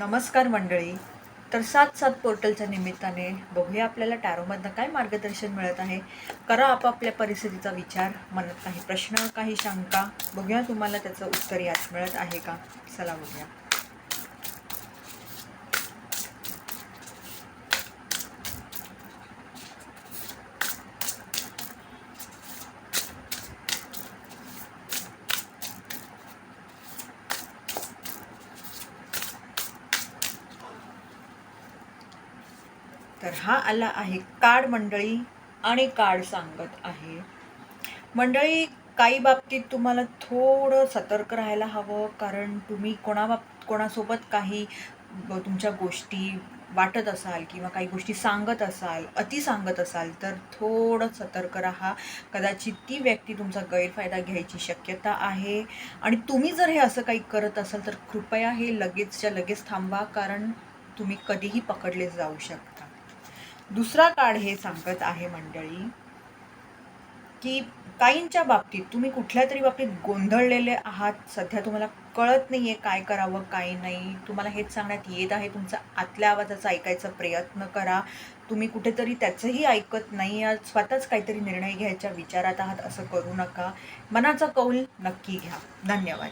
नमस्कार मंडळी. तर सात सात पोर्टलच्या निमित्ताने बघूया आपल्याला टॅरोमधनं काय मार्गदर्शन मिळत आहे. करा आपापल्या परिस्थितीचा विचार मनात काही प्रश्न काही शंका. बघूया तुम्हाला त्याचं उत्तर यात मिळत आहे का? चला बघूया. तर हा आला आहे कार्ड मंडळी आणि कार्ड सांगत आहे. मंडळी काही बाबतीत तुम्हाला थोडं सतर्क राहायला हवं कारण तुम्ही कोणाबाब कोणासोबत काही तुमच्या गोष्टी वाटत असाल किंवा काही गोष्टी सांगत असाल अति सांगत असाल तर थोडं सतर्क राहा. कदाचित ती व्यक्ती तुमचा गैरफायदा घ्यायची शक्यता आहे. आणि तुम्ही जर हे असं काही करत असाल तर कृपया हे लगेचच्या लगेच थांबा कारण तुम्ही कधीही पकडले जाऊ शकता. दुसरा काळ हे सांगत आहे मंडळी की काहींच्या बाबतीत तुम्ही कुठल्या तरी बाबतीत गोंधळलेले आहात. सध्या तुम्हाला कळत नाही आहे काय करावं काय नाही. तुम्हाला हेच सांगण्यात येत आहे. तुमचा आतल्या आवाजाचा ऐकायचा प्रयत्न करा. तुम्ही कुठेतरी त्याचंही ऐकत नाही आहात. स्वतःच काहीतरी निर्णय घ्यायच्या विचारात आहात असं करू नका. मनाचा कौल नक्की घ्या. धन्यवाद.